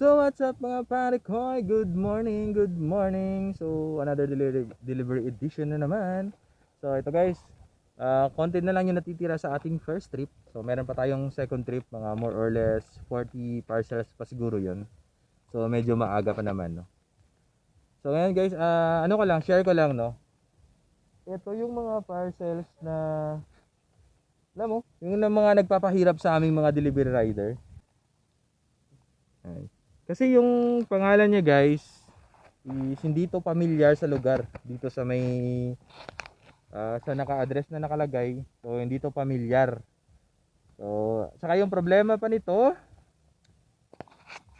So what's up mga pare ko? Good morning, good morning. So another delivery, delivery edition na naman. So ito guys, uh, konti na lang yung natitira sa ating first trip. So meron pa tayong second trip, mga more or less 40 parcels pa siguro yon. So medyo maaga pa naman no. So ngayon guys, ah, ano ko lang, share ko lang no. Ito yung mga parcels na alam mo, yung mga nagpapahirap sa aming mga delivery rider. Ay. Kasi yung pangalan niya guys, is hindi to pamilyar sa lugar dito sa may ah, sa naka-address na nakalagay. So hindi to pamilyar. So saka yung problema pa nito,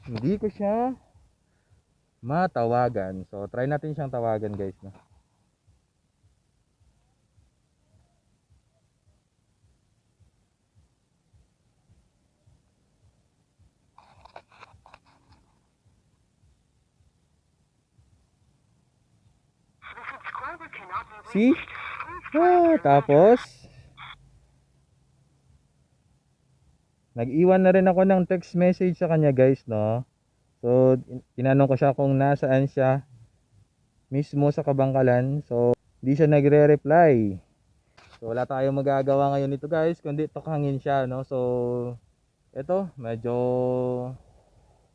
hindi ko siya matawagan. So try natin siyang tawagan guys no. See? Ah, tapos Nag-iwan na rin ako ng text message sa kanya, guys, no. So, in- tinanong ko siya kung nasaan siya mismo sa Kabangkalan. So, hindi siya nagre-reply. So, wala tayong magagawa ngayon nito, guys, kundi tukhangin siya, no. So, eto, medyo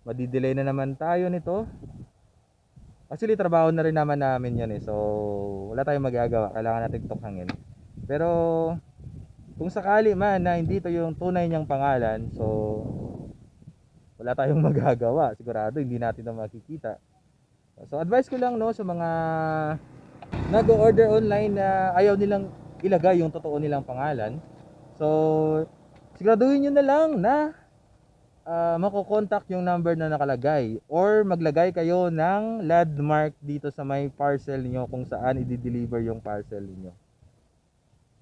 madidelay na naman tayo nito. Actually, trabaho na rin naman namin yan eh. So, wala tayong magagawa. Kailangan natin tukhangin. Pero, kung sakali man na hindi to yung tunay niyang pangalan, so, wala tayong magagawa. Sigurado, hindi natin na makikita. So, advice ko lang no sa mga nag-order online na ayaw nilang ilagay yung totoo nilang pangalan. So, siguraduhin nyo na lang na uh, makokontak yung number na nakalagay or maglagay kayo ng landmark dito sa may parcel niyo kung saan i-deliver yung parcel niyo.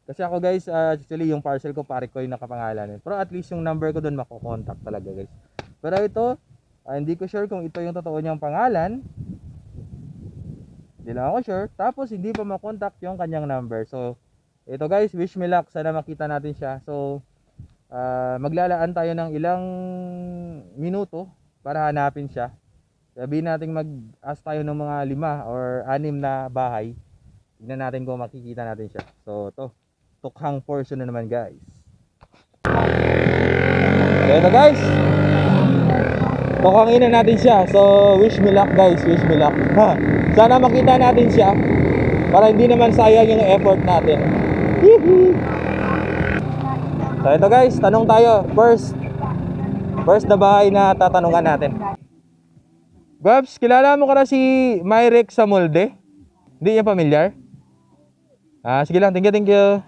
Kasi ako guys, uh, actually yung parcel ko pare ko yung nakapangalan. Pero at least yung number ko doon makokontak talaga guys. Pero ito, ah, hindi ko sure kung ito yung totoo niyang pangalan. Hindi lang ako sure. Tapos hindi pa makontak yung kanyang number. So, ito guys, wish me luck. Sana makita natin siya. So, ah, maglalaan tayo ng ilang minuto para hanapin siya. Sabihin natin mag-ask tayo ng mga lima or anim na bahay. Tignan natin kung makikita natin siya. So, to tukhang portion na naman guys. So, ito guys. Tukhangin na natin siya. So, wish me luck guys. Wish me luck. Ha. Sana makita natin siya. Para hindi naman sayang yung effort natin. Hihi. So, ito guys. Tanong tayo. First. First na bahay na tatanungan natin. Babs, kilala mo ka na si Myrek Samolde? Hindi niya pamilyar? Ah, sige lang. Thank you, thank you.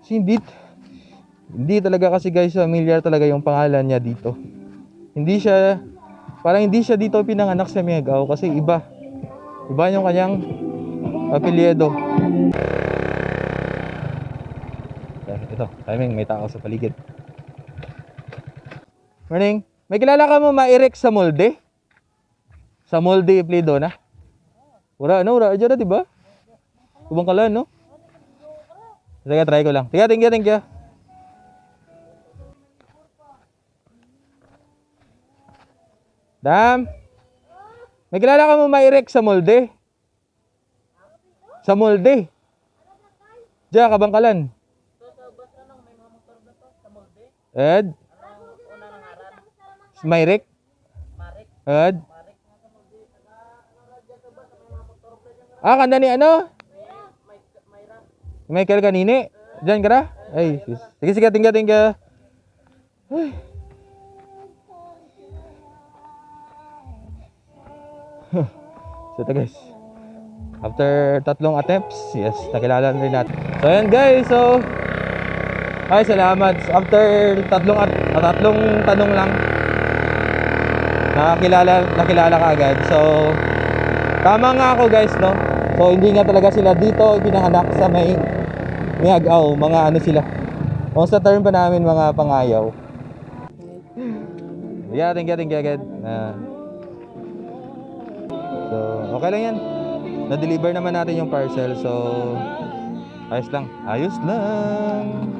Kasi hindi, hindi talaga kasi guys familiar talaga yung pangalan niya dito. Hindi siya, parang hindi siya dito pinanganak sa Miagao kasi iba. Iba yung kanyang apelyido. Ito, timing, may tao sa paligid. Morning. May kilala ka mo Mairek sa molde? Sa molde apelyido na? Wala, ano, wala. Diyan na, di ba? Kubang kalan, no? Sige, try ko lang. Tiga, thank you, thank you. Dam. May kilala ka mo mairek sa molde? Sa molde. Diyan, kabangkalan. Ed? Mairek? Ed? Ah, kanda ni ano? Michael kanini? Diyan ka na? Ay. Sige, sige, tingga, tingga. Ay. so ito guys. After tatlong attempts, yes, nakilala na rin natin. So ayan guys, so ay salamat. After tatlong at at tatlong tanong lang nakakilala nakilala ka agad. So tama nga ako guys, no? So hindi nga talaga sila dito pinanganak sa may Miagaw, mga ano sila. Kung sa term pa namin mga pangayaw. Yeah, thank you, thank you agad. Ah. so, okay lang yan. Na-deliver naman natin yung parcel. So, ayos lang. Ayos lang.